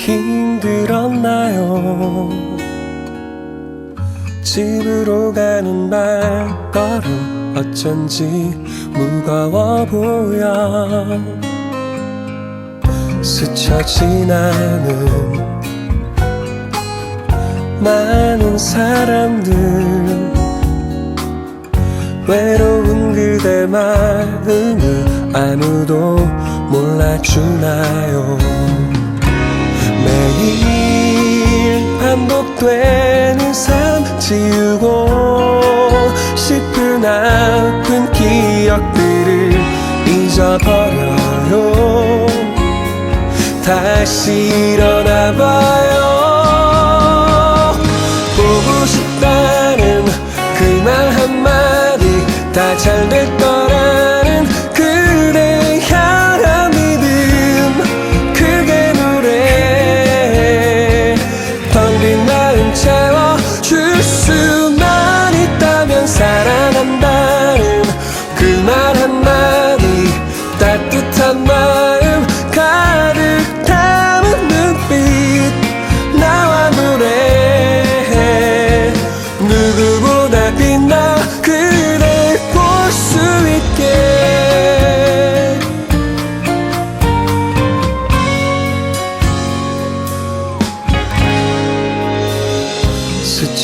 힘들었나요? 집으로 가는 발걸음 어쩐지 무거워 보여 스쳐 지나는 많은 사람들 외로운 그대 마음을 아무도 몰라주나요 되는 삶 지우고 싶은 아픈 기억들을 잊어버려요. 다시 일어나봐요. 보고 싶다는 그 말 한마디 다 잘 될 거라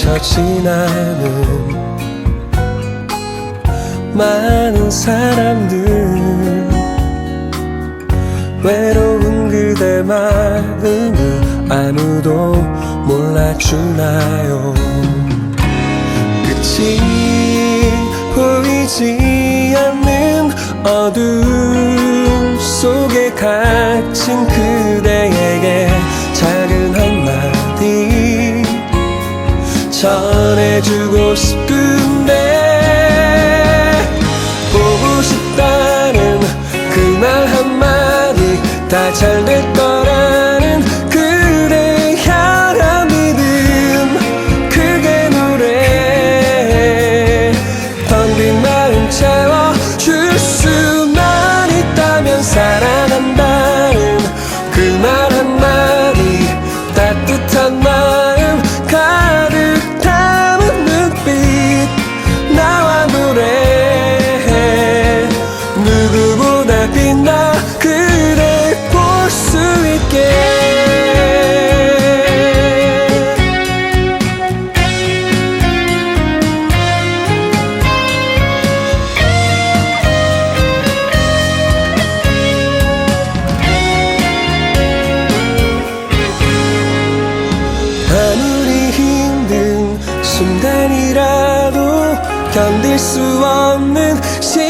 스쳐 지나는 많은 사람들 외로운 그대 마음을 아무도 몰라주나요? 끝이 보이지 않는 어둠 속에 갇힌 그대에게 해주고 싶은데 보고 싶다는 그 말 한마디 다잘될거 누구보다 빛나 그댈 볼 수 있게. 아무리 힘든 순간이라도 견딜 수 없는 시련